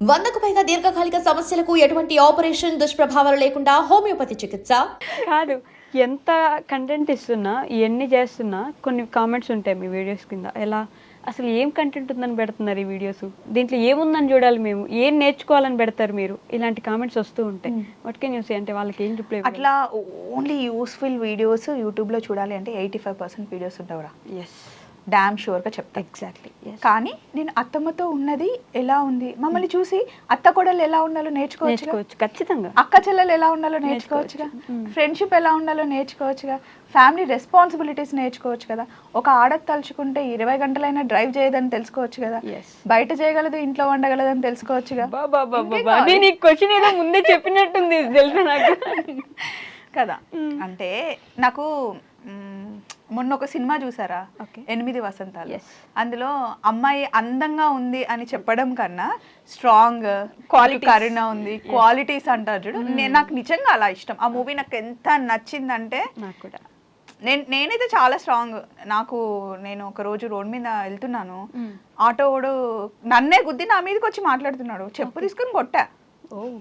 వందకు పైగా దీర్ఘకాలిక సమస్యలకు ఎటువంటి ఆపరేషన్ దుష్ప్రభావాలు లేకుండా హోమియోపతి చికిత్స? కాదు. ఎంత కంటెంట్ ఇస్తున్నా ఎన్ని చేస్తున్నా కొన్ని కామెంట్స్ ఉంటాయి మీ వీడియోస్ కింద. ఎలా? అసలు ఏం కంటెంట్ ఉందని పెడుతున్నారు ఈ వీడియోస్ దీంట్లో ఏముందని చూడాలి మేము? ఏం నేర్చుకోవాలని పెడతారు మీరు? ఇలాంటి కామెంట్స్ వస్తూ ఉంటాయి. వాట్ కెన్ యూస్ అంటే వాళ్ళకి ఏం రిప్లై అట్లా ఓన్లీ యూస్ఫుల్ వీడియోస్ యూట్యూబ్లో చూడాలి అంటే ఎయిటీ ఫైవ్ పర్సెంట్ వీడియోస్ ఉంటావురా. ఎస్ డామ్ షూర్గా చెప్తా. ఎగ్జాక్ట్లీ కానీ నేను అత్తమ్మతో ఉన్నది ఎలా ఉంది? మమ్మల్ని చూసి అత్త కొడలు ఎలా ఉండాలో నేర్చుకోవచ్చు ఖచ్చితంగా. అక్క చెల్లెలు ఎలా ఉండాలో నేర్చుకోవచ్చుగా? ఫ్రెండ్షిప్ ఎలా ఉండాలో నేర్చుకోవచ్చుగా? ఫ్యామిలీ రెస్పాన్సిబిలిటీస్ నేర్చుకోవచ్చు కదా? ఒక ఆడది తలుచుకుంటే ఇరవై గంటలైనా డ్రైవ్ చేయదని తెలుసుకోవచ్చు కదా బయట చేయగలదు ఇంట్లో వండగలదని తెలుసుకోవచ్చుగా? నేను ఈ క్వశ్చన్ ఏదో ముందే చెప్పినట్టుంది తెలుసా నాకు? కదా. అంటే నాకు మొన్న ఒక సినిమా చూసారా. ఎనిమిది వసంతాలు. అందులో అమ్మాయి అందంగా ఉంది అని చెప్పడం కన్నా స్ట్రాంగ్ క్వాలిటీ కరుణ ఉంది క్వాలిటీస్ అంటారు చూడు. నే- నాకు నిజంగా అలా ఇష్టం. ఆ మూవీ నాకు ఎంత నచ్చిందంటే నాకు కూడా. నేను నేనైతే చాలా స్ట్రాంగ్ నాకు నేను ఒక రోజు రోడ్ మీద వెళ్తున్నాను. Mm. ఆటో వాడు నన్నే గుద్ది నా మీదకి వచ్చి మాట్లాడుతున్నాడు. చెప్పు తీసుకుని కొట్టా. ఓ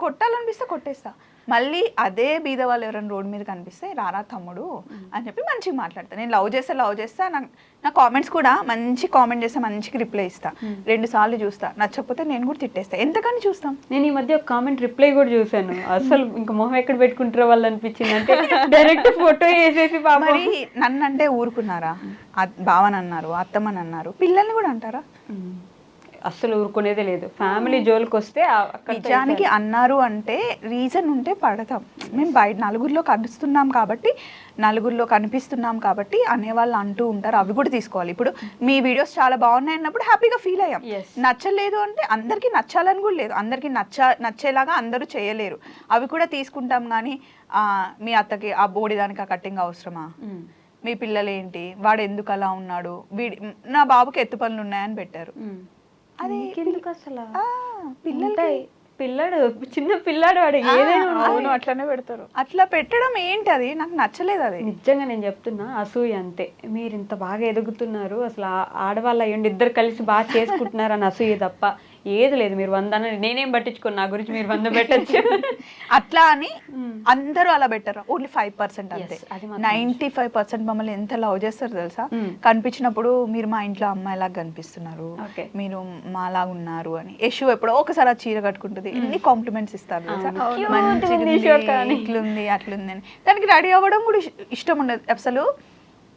కొట్టాలనిపిస్తే కొట్టేస్తా. మళ్ళీ అదే బీద వాళ్ళు ఎవరైనా రోడ్ మీద కనిపిస్తే రారా తమ్ముడు అని చెప్పి మంచిగా మాట్లాడతా. నేను లవ్ చేస్తే లవ్ చేస్తా నాకు నా కామెంట్స్ కూడా మంచి కామెంట్ చేస్తే మంచిగా రిప్లై ఇస్తా. రెండు సార్లు చూస్తా. నచ్చకపోతే నేను కూడా తిట్టేస్తా. ఎంతకని చూస్తాం? నేను ఈ మధ్య ఒక కామెంట్ రిప్లై కూడా చూసాను అసలు ఇంకా మొహం ఎక్కడ పెట్టుకుంటారో వాళ్ళు అనిపించింది అంటే డైరెక్ట్ ఫోటో వేసేసి మరి నన్ను అంటే ఊరుకున్నారా బావని అన్నారు అత్తమ్మని అన్నారు. పిల్లల్ని కూడా అంటారా? అస్సలు ఊరుకునేదే లేదు. ఫ్యామిలీ జోలికి వస్తే నిజానికి అన్నారు అంటే రీజన్ ఉంటే పడతాం. మేము బయట నలుగురిలో కనిపిస్తున్నాం కాబట్టి నలుగురిలో కనిపిస్తున్నాం కాబట్టి అనేవాళ్ళు అంటూ ఉంటారు. అవి కూడా తీసుకోవాలి. ఇప్పుడు మీ వీడియోస్ చాలా బాగున్నాయి అన్నప్పుడు హ్యాపీగా ఫీల్ అయ్యాం. నచ్చలేదు అంటే అందరికీ నచ్చాలని కూడా లేదు. అందరికీ నచ్చ నచ్చేలాగా అందరూ చేయలేరు. అవి కూడా తీసుకుంటాం కానీ ఆ, మీ అత్తకి ఆ బోడి దానికి ఆ కట్టింగ్ అవసరమా? ఉమ్, మీ పిల్లలు ఏంటి వాడు ఎందుకు అలా ఉన్నాడు? వీడి నా బాబుకి ఎత్తు పనులు ఉన్నాయని పెట్టారు. ఉమ్. అది అసలు పిల్లలకి. పిల్లాడు చిన్న పిల్లాడు వాడు ఏదైనా అవును అట్లనే పెడతారు. అట్లా పెట్టడం ఏంటి అది? నాకు నచ్చలేదు అది. నిజంగా నేను చెప్తున్నా అసూయ అంతే. మీరు ఇంత బాగా ఎదుగుతున్నారు అసలు ఆడవాళ్ళు అయ్యండి ఇద్దరు కలిసి బాగా చేసుకుంటున్నారు అని అసూయ తప్ప. ఏది లేదు మీరు వంద నేనేం పట్టించుకోను నా గురించి మీరు వంద పెట్టచ్చు. అట్లా అని అందరూ అలా పెట్టారు ఓన్లీ ఫైవ్ పర్సెంట్ అంతే. నైన్టీ ఫైవ్ పర్సెంట్ మమ్మల్ని ఎంత లవ్ చేస్తారు తెలుసా. కనిపించినప్పుడు మీరు మా ఇంట్లో అమ్మాయిలాగా కనిపిస్తున్నారు Okay. మీరు మాలాగా ఉన్నారు అని. యశు ఎప్పుడో ఒకసారి ఆ చీర కట్టుకుంటుంది ఎన్ని కాంప్లిమెంట్స్ ఇస్తారు. ఇట్లుంది అట్లుంది అని. దానికి రెడీ అవ్వడం కూడా ఇష్- ఇష్టం ఉండదు అసలు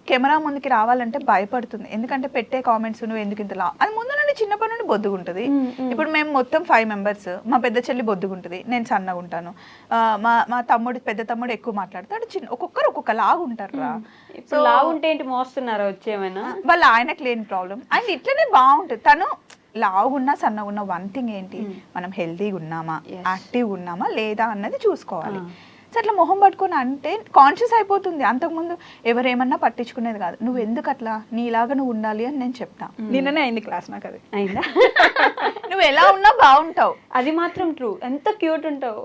కెమెరా ముందుకి రావాలంటే భయపడుతుంది. ఎందుకంటే పెట్టే కామెంట్స్ నువ్వు ఎందుకు ఇంత లా అది ముందు నుండి చిన్నప్పటి నుండి బొద్దుగుంటుంది. ఇప్పుడు మేము మొత్తం ఫైవ్ మెంబర్స్ మా పెద్ద చెల్లి బొద్దుగుంటుంది. నేను సన్నగా ఉంటాను. మా మా తమ్ముడు పెద్ద తమ్ముడు ఎక్కువ మాట్లాడతాడు. చిన్న ఒక్కొక్కరు ఒక్కొక్క లాగా ఉంటారు రా ఇప్పుడు లా ఉంటే ఏంటి మోస్తున్నారా వచ్చేమైనా? వాళ్ళ ఆయనకు లేని ప్రాబ్లం ఆయన ఇట్లనే బాగుంటుంది. తను లావుగున్నా సన్నగున్నా వన్ థింగ్ ఏంటి? మనం హెల్తీగా ఉన్నామా. యాక్టివ్గా ఉన్నామా? లేదా అన్నది చూసుకోవాలి. సో అట్లా మొహం పట్టుకొని అంటే కాన్షియస్ అయిపోతుంది. అంతకుముందు ఎవరేమన్నా పట్టించుకునేది కాదు. నువ్వు ఎందుకు అట్లా నీలాగా నువ్వు ఉండాలి అని నేను చెప్తా. నిన్ననే అయింది క్లాస్ నాకు అది అయిందా? నువ్వు ఎలా ఉన్నా బాగుంటావు. అది మాత్రం ట్రూ ఎంత క్యూట్ ఉంటావు.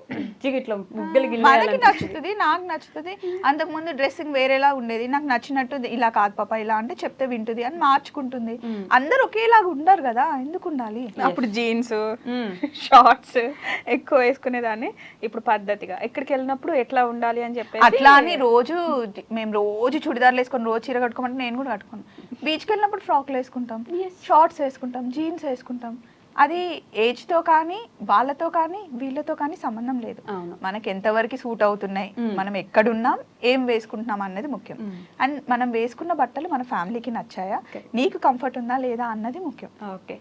ఇట్లా బుగ్గలు మనకి నచ్చుతుంది నాకు నచ్చుతుంది. అంతకుముందు డ్రెస్సింగ్ వేరేలా ఉండేది. నాకు నచ్చినట్టు ఇలా కాదు పాప ఇలా అంటే చెప్తే వింటుంది అని మార్చుకుంటుంది. అందరు ఒకేలాగా ఉండరు కదా ఎందుకు ఉండాలి? అప్పుడు జీన్స్. షార్ట్స్ ఎక్కువ వేసుకునేదాన్ని. ఇప్పుడు పద్ధతిగా. ఎక్కడికి వెళ్ళినప్పుడు ఎట్లా ఉండాలి అని చెప్పేసి అట్లా అని రోజు మేము రోజు చుడిదార్లు వేసుకొని రోజు చీర కట్టుకోమంటే నేను కూడా కట్టుకోను. బీచ్కి వెళ్ళినప్పుడు ఫ్రాక్లు వేసుకుంటాం. షార్ట్స్ వేసుకుంటాం జీన్స్ వేసుకుంటాం. అది ఏజ్తో కానీ వాళ్ళతో కానీ వీళ్ళతో కానీ సంబంధం లేదు. అవును. మనకి ఎంతవరకు సూట్ అవుతున్నాయి మనం ఎక్కడున్నాం ఏం వేసుకుంటున్నాం అన్నది ముఖ్యం. అండ్ మనం వేసుకున్న బట్టలు మన ఫ్యామిలీకి నచ్చాయా? నీకు కంఫర్ట్ ఉందా లేదా అన్నది ముఖ్యం. ఓకే.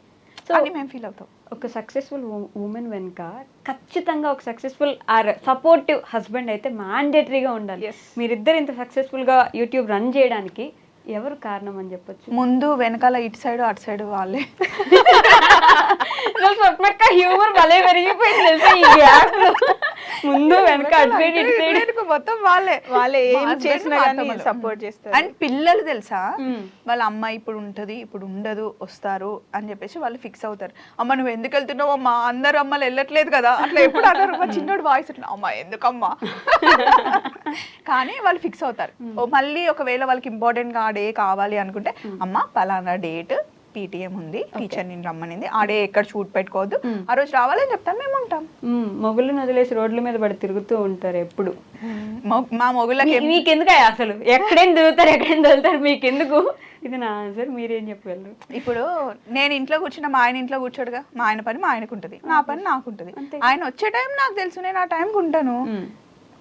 అని మేము ఫీల్ అవుతాం. ఒక సక్సెస్ఫుల్ ఉమెన్ వెనుక ఖచ్చితంగా ఒక సక్సెస్ఫుల్ ఆర్ సపోర్టివ్ హస్బెండ్ అయితే మ్యాండేటరీగా ఉండాలి. మీరిద్దరు ఇంత సక్సెస్ఫుల్గా యూట్యూబ్ రన్ చేయడానికి ఎవరు కారణం అని చెప్పొచ్చు? ముందు వెనకాల ఇటు సైడ్ అటు సైడ్ వాళ్ళే. స్వప్నక్క హ్యూమర్ భలే పెరిగిపోయింది తెలుసా ఈ గ్యాప్ ముందు వెనక మొత్తం వాళ్ళే వాళ్ళే ఏం చేసినా కానీ. సపోర్ట్ చేస్తారు. అండ్ పిల్లలు తెలుసా. వాళ్ళ అమ్మ ఇప్పుడు ఉంటది ఇప్పుడు ఉండదు వస్తారు అని చెప్పేసి వాళ్ళు ఫిక్స్ అవుతారు. అమ్మ నువ్వు ఎందుకు వెళ్తున్నావు అమ్మా? అందరు అమ్మలు వెళ్ళట్లేదు కదా. అట్లా ఎప్పుడు అన్నారు మా చిన్నోడు వాయిస్ అట్లా అమ్మ ఎందుకమ్మా? కానీ వాళ్ళు ఫిక్స్ అవుతారు. ఓ మళ్ళీ ఒకవేళ వాళ్ళకి ఇంపార్టెంట్గా ఆ డే కావాలి అనుకుంటే అమ్మ పలానా డేట్ పీటీఎం ఉంది. టీచర్ నేను రమ్మనింది. ఆడే ఎక్కడ షూట్ పెట్టుకోవద్దు. ఆ రోజు రావాలని చెప్తాను మేము ఉంటాం. మ్మ్. మొగుళ్ళని వదిలేసి రోడ్ల మీద పడి తిరుగుతూ ఉంటారు ఎప్పుడు. మొ- మా మొగుళ్ళకి మీకెందుకు అసలు? ఎక్కడేం తిరుగుతారు ఎక్కడేం తిరుగుతారు మీకెందుకు? ఇది నా ఆన్సర్ మీరేం చెప్పగలరు? ఇప్పుడు నేను ఇంట్లో కూర్చున్న మా ఆయన ఇంట్లో కూర్చోడుగా. మా ఆయన పని మా ఆయనకు ఉంటుంది. నా పని నాకు ఉంటుంది. ఆయన వచ్చే టైం నాకు తెలుసు నేను ఆ టైంకి ఉంటాను.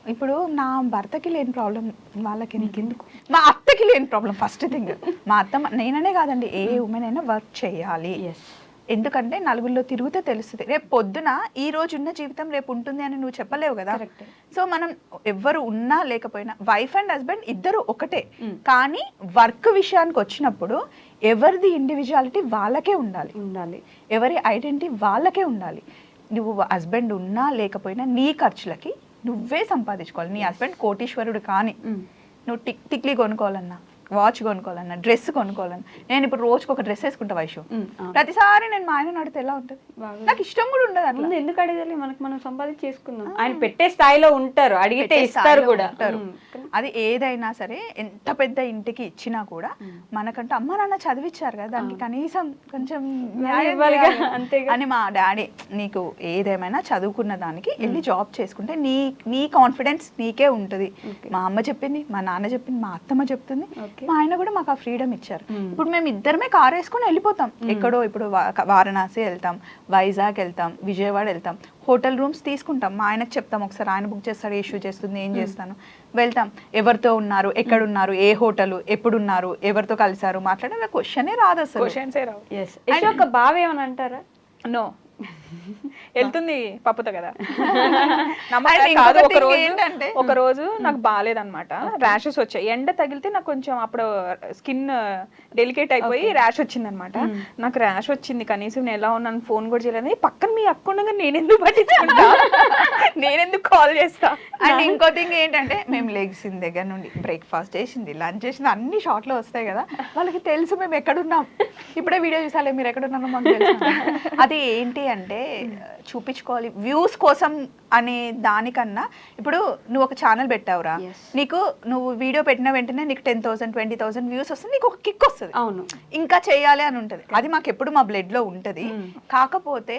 ఇప్పుడు నా భర్తకి లేని ప్రాబ్లం వాళ్ళకి నీకెందుకు మా అత్తకి లేని ప్రాబ్లం ఫస్ట్ థింగ్ మా అత్త నేననే కాదండి ఏ ఉమెన్ అయినా వర్క్ చేయాలి. ఎస్ ఎందుకంటే నలుగురిలో తిరిగితే తెలుస్తుంది. రేపు పొద్దున ఈ రోజు ఉన్న జీవితం రేపు ఉంటుంది అని నువ్వు చెప్పలేవు కదా. సో మనం ఎవ్వరు ఉన్నా లేకపోయినా వైఫ్ అండ్ హస్బెండ్ ఇద్దరు ఒకటే. Mm. కానీ వర్క్ విషయానికి వచ్చినప్పుడు ఎవరిది ఇండివిజువాలిటీ వాళ్ళకే ఉండాలి. ఉండాలి. ఎవరి ఐడెంటిటీ వాళ్ళకే ఉండాలి. నువ్వు హస్బెండ్ ఉన్నా లేకపోయినా నీ ఖర్చులకి నువ్వే సంపాదించుకోవాలి. నీ హస్బెండ్ కోటీశ్వరుడు కానీ మ్మ్. నువ్వు టిక్ టిక్లీ కొనుక్కోవాలన్నా. వాచ్ కొనుక్కోవాలన్నా డ్రెస్ కొనుక్కోవాలన్నా. నేను ఇప్పుడు రోజుకి ఒక డ్రెస్ వేసుకుంటా వైషు. ప్రతిసారి నేను మా ఆయన అడిగితే ఎలా ఉంటుంది? నాకు ఇష్టం కూడా ఉండదు అట్లా. ఎందుకు అడగాలి? మనకు మనం సంపాదించి చేసుకుందాం. ఆయన పెట్టే స్థాయిలో ఉంటారు. అడిగితే ఇస్తారు కూడా. అది ఏదైనా సరే ఎంత పెద్ద ఇంటికి ఇచ్చినా కూడా మనకంటే అమ్మ నాన్న చదివించారు కదా దానికి కనీసం కొంచెం. అంతేగా. అని మా డాడీ నీకు ఏదేమైనా చదువుకున్న దానికి వెళ్ళి జాబ్ చేసుకుంటే నీ నీ కాన్ఫిడెన్స్ నీకే ఉంటుంది. మా అమ్మ చెప్పింది మా నాన్న చెప్పింది మా అత్తమ్మ చెప్తుంది. మా ఆయన కూడా మాకు ఆ ఫ్రీడమ్ ఇచ్చారు. ఇప్పుడు మేము ఇద్దరమే కార్ వేసుకొని వెళ్ళిపోతాం. ఎక్కడో ఇప్పుడు వారణాసి వెళ్తాం వైజాగ్ వెళ్తాం విజయవాడ వెళ్తాం హోటల్ రూమ్స్ తీసుకుంటాం. మా ఆయనకు చెప్తాం ఒకసారి ఆయన బుక్ చేస్తాడు ఇష్యూ చేస్తుంది ఏం చేస్తాను. వెళ్తాం. ఎవరితో ఉన్నారు ఎక్కడ ఉన్నారు ఏ హోటల్ ఎప్పుడు ఉన్నారు ఎవరితో కలిసారు మాట్లాడే క్వశ్చనే రాదు అసలు. క్వశ్చన్సే రావు. ఒక బావ ఏమని అంటారా? నో వెళ్తుంది పప్పుతో కదా. ఒక రోజు ఏంటంటే- ఒక రోజు నాకు బాగాలేదన్నమాట ర్యాషెస్ వచ్చాయి. ఎండ తగిలితే నాకు కొంచెం అప్పుడు స్కిన్ డెలికేట్ అయిపోయి ర్యాష్ వచ్చింది అనమాట నాకు ర్యాష్ వచ్చింది. కనీసం నేను ఎలా ఉన్నాను ఫోన్ కూడా చేయలేదు. పక్కన మీ అక్క ఉండగా నేనెందుకు పట్టించుకుంటా? నేనెందుకు కాల్ చేస్తా? అండ్ ఇంకో థింగ్ ఏంటంటే మేము లెగ్సిన దగ్గర నుండి బ్రేక్ఫాస్ట్ చేసింది లంచ్ చేసింది అన్ని షార్ట్లో వస్తాయి కదా. వాళ్ళకి తెలుసు మేము ఎక్కడున్నాం ఇప్పుడే వీడియో చూసాలే మీరు ఎక్కడున్నారో మాకు తెలుసు. అది ఏంటి అంటే చూపించుకోవాలి. వ్యూస్ కోసం అనే దానికన్నా ఇప్పుడు నువ్వు ఒక ఛానల్ పెట్టావురా. నీకు నువ్వు వీడియో పెట్టిన వెంటనే నీకు ten thousand twenty thousand views వస్తే నీకు ఒక కిక్ వస్తుంది. అవును. ఇంకా చేయాలి అని ఉంటది. అది మాకు ఎప్పుడు మా బ్లడ్లో ఉంటది కాకపోతే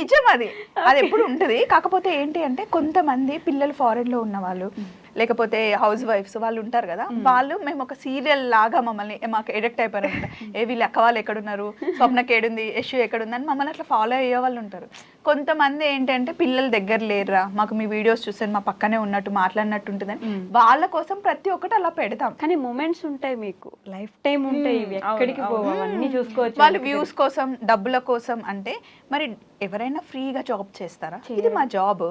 నిజం అది. అది ఎప్పుడు ఉంటది. కాకపోతే ఏంటి అంటే కొంతమంది పిల్లలు ఫారెన్లో ఉన్న వాళ్ళు లేకపోతే హౌస్ వైఫ్స్ వాళ్ళు ఉంటారు కదా వాళ్ళు మేము ఒక సీరియల్ లాగా మమ్మల్ని మాకు ఎడిక్ట్ అయిపోయారు ఏ వీళ్ళు అక్క వాళ్ళు ఎక్కడున్నారు స్వప్నకి ఏడుంది యశు ఎక్కడుంది అని మమ్మల్ని అట్లా ఫాలో అయ్యే వాళ్ళు ఉంటారు. కొంతమంది ఏంటంటే పిల్లల దగ్గర లేరురా. మాకు మీ వీడియోస్ చూస్తే మా పక్కనే ఉన్నట్టు మాట్లాడినట్టు ఉంటుందని. వాళ్ళ కోసం ప్రతి ఒక్కటి అలా పెడతాం. కానీ మూమెంట్స్ ఉంటాయి మీకు. లైఫ్ టైం ఉంటాయి ఇవి. ఎక్కడికి చూసుకోవచ్చు వాళ్ళు వ్యూస్ కోసం డబ్బుల కోసం అంటే మరి ఎవరైనా ఫ్రీగా జాబ్ చేస్తారా? ఇది మా జాబ్.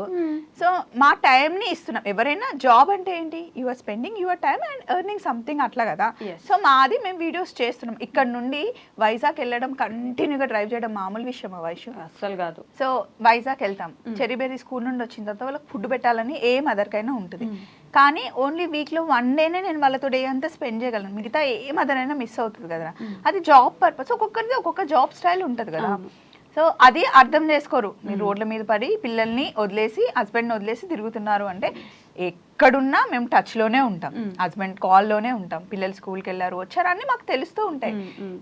సో మా time ని ఇస్తున్నాం. ఎవరైనా జాబ్ అంటే ఏంటి? You are spending your time and earning something అట్లా కదా. సో మాది మేము వీడియోస్ చేస్తున్నాం. ఇక్కడ నుండి వైజాగ్ వెళ్ళడం కంటిన్యూగా డ్రైవ్ చేయడం మామూలు విషయం వయసు అస్సలు కాదు. సో వైజాగ్ వెళ్తాం. చెరీబెరీ స్కూల్ నుండి వచ్చిన తర్వాత వాళ్ళకి ఫుడ్ పెట్టాలని ఏ మదర్కైనా ఉంటుంది. కానీ ఓన్లీ వీక్లో వన్ డేనే నేను వాళ్ళతో డే అంతా స్పెండ్ చేయగలను. మిగతా ఏ మదర్ అయినా మిస్ అవుతుంది కదా. అది జాబ్ పర్పస్. ఒక్కొక్కరిది ఒక్కొక్క జాబ్ స్టైల్ ఉంటుంది కదా. సో అది అర్థం చేసుకోరు. మీరు రోడ్ల మీద పడి పిల్లల్ని వదిలేసి హస్బెండ్ని వదిలేసి తిరుగుతున్నారు అంటే ఎక్కడున్నా మేము టచ్లోనే ఉంటాం హస్బెండ్ కాల్లోనే ఉంటాం. పిల్లలు స్కూల్కి వెళ్ళారు వచ్చారు అన్ని మాకు తెలుస్తూ ఉంటాయి.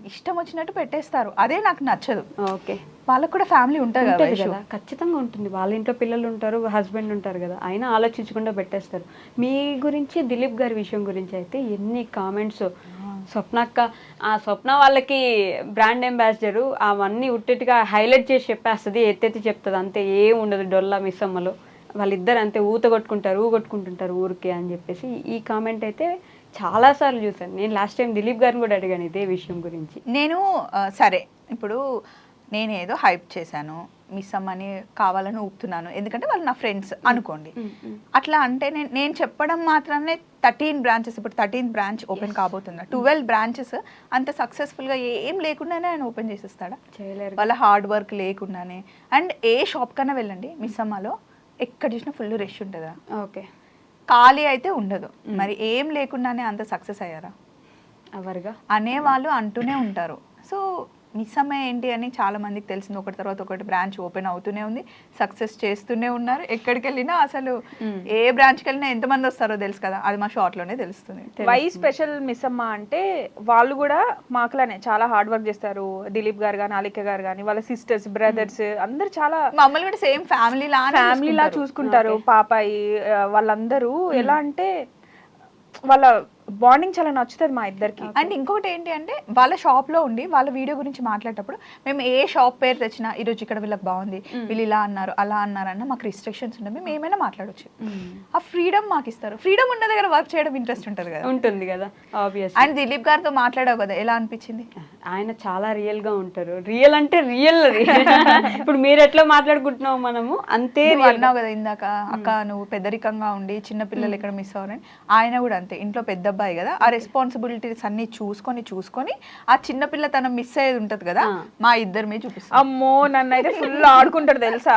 ఇష్టం వచ్చినట్టు పెట్టేస్తారు. అదే నాకు నచ్చదు. ఓకే. వాళ్ళకు కూడా ఫ్యామిలీ ఉంటుంది కదా ఖచ్చితంగా ఉంటుంది. వాళ్ళ ఇంట్లో పిల్లలు ఉంటారు హస్బెండ్ ఉంటారు కదా. అయినా ఆలోచించకుండా పెట్టేస్తారు. మీ గురించి దిలీప్ గారి విషయం గురించి అయితే ఎన్ని కామెంట్స్ స్వప్నక్క ఆ స్వప్న వాళ్ళకి బ్రాండ్ అంబాసిడర్ అవన్నీ ఉట్టిగా హైలైట్ చేసి చెప్పేస్తుంది ఎత్తెత్తి చెప్తుంది. అంతే ఏం ఉండదు డొల్లా మిస్ అమ్మలో వాళ్ళిద్దరు అంతే ఊత కొట్టుకుంటారు ఊ కొట్టుకుంటుంటారు ఊరికే అని చెప్పేసి ఈ కామెంట్ అయితే చాలాసార్లు చూసాను నేను లాస్ట్ టైం దిలీప్ గారిని కూడా అడిగాను ఇదే విషయం గురించి. నేను సరే ఇప్పుడు నేను ఏదో హైప్ చేశాను మిస్ అమ్మని కావాలని ఊపుతున్నాను ఎందుకంటే వాళ్ళు నా ఫ్రెండ్స్ అనుకోండి. అట్లా అంటే నేను నేను చెప్పడం మాత్రమే థర్టీన్ బ్రాంచెస్ ఇప్పుడు థర్టీన్ బ్రాంచ్ ఓపెన్ కాబోతుందా? ట్వెల్వ్ బ్రాంచెస్ అంత సక్సెస్ఫుల్గా ఏం లేకుండానే ఆయన ఓపెన్ చేసేస్తాడా? చేయలేరు. వాళ్ళ హార్డ్ వర్క్ లేకుండానే. అండ్ ఏ షాప్ కన్నా వెళ్ళండి మిస్ అమ్మలో. ఎక్కడ చూసినా ఫుల్ రష్ ఉంటుందా? ఓకే. ఖాళీ అయితే ఉండదు. మరి ఏం లేకుండానే అంత సక్సెస్ అయ్యారా? అవర్గా అనేవాళ్ళు అంటూనే ఉంటారు. సో మిస్ అమ్మ ఏంటి అని చాలా మందికి తెలిసింది. ఒకటి తర్వాత ఒకటి బ్రాంచ్ ఓపెన్ అవుతూనే ఉంది. సక్సెస్ చేస్తూనే ఉన్నారు. ఎక్కడికి వెళ్ళినా అసలు ఏ బ్రాంచ్కి వెళ్ళినా ఎంతమంది వస్తారో తెలుసు కదా. అది మా షార్ట్లోనే తెలుస్తుంది. వై స్పెషల్ మిస్ అమ్మ అంటే వాళ్ళు కూడా మాకులానే చాలా హార్డ్ వర్క్ చేస్తారు. దిలీప్ గారు కానీ అలిక గారు కానీ వాళ్ళ సిస్టర్స్ బ్రదర్స్ అందరు చాలా మమ్మల్ని కూడా సేమ్ ఫ్యామిలీ లా ఫ్యామిలీ లా చూసుకుంటారు. పాపాయి వాళ్ళందరూ ఎలా అంటే వాళ్ళ బాండింగ్ చాలా నచ్చుతుంది మా ఇద్దరికి. అండ్ ఇంకొకటి ఏంటి అంటే వాళ్ళ షాప్లో ఉండి వాళ్ళ వీడియో గురించి మాట్లాడేటప్పుడు మేము ఏ షాప్ పేరు తెచ్చినా ఈ రోజు ఇక్కడ వీళ్ళకి బాగుంది వీళ్ళు ఇలా అన్నారు అలా అన్నారు అన్న మాకు రిస్ట్రిక్షన్స్ ఉన్నాయి మేము ఏమైనా మాట్లాడొచ్చు. ఆ ఫ్రీడమ్ మాకు ఇస్తారు. ఫ్రీడమ్ ఉన్న దగ్గర వర్క్ చేయడం ఇంట్రెస్ట్ ఉంటుంది కదా. ఉంటుంది కదా ఆబ్వియస్ అండ్ దిలీప్ గారితో మాట్లాడావు కదా ఎలా అనిపించింది? ఆయన చాలా రియల్గా ఉంటారు. రియల్ అంటే రియల్ ఇప్పుడు మీరు ఎట్లా మాట్లాడుకుంటున్నాం మనము? అంతే. అన్నావు కదా ఇందాక అక్క నువ్వు పెద్దరికంగా ఉండి చిన్న పిల్లలు ఎక్కడ మిస్ అవ్వరని. ఆయన కూడా అంతే. ఇంట్లో పెద్ద అబ్బాయి కదా ఆ రెస్పాన్సిబిలిటీస్ అన్ని చూసుకొని చూసుకొని ఆ చిన్న పిల్ల తన మిస్ అయ్యేది ఉంటది కదా. మా ఇద్దరి మీద చూపిస్తాం. అమ్మో నన్ను అయితే ఫుల్ ఆడుకుంటాడు తెలుసా?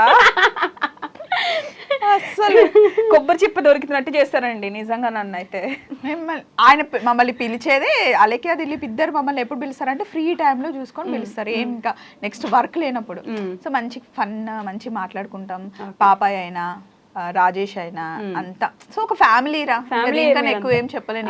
అసలు కొబ్బరి చిప్ప దొరికినట్టు చేస్తారండి నిజంగా నన్ను అయితే మిమ్మల్ని ఆయన మమ్మల్ని పిలిచేదే అలకియా దిలీప్ ఇద్దరు మమ్మల్ని ఎప్పుడు పిలుస్తారంటే ఫ్రీ టైంలో చూసుకొని పిలుస్తారు. ఏం ఇంకా నెక్స్ట్ వర్క్ లేనప్పుడు. సో మంచి ఫన్ మంచి మాట్లాడుకుంటాం. పాపాయ్ అయినా రాజేష్ అయినా అంతా. సో ఒక ఫ్యామిలీ రా Family ఇంకా. ఎక్కువ ఏం చెప్పలేను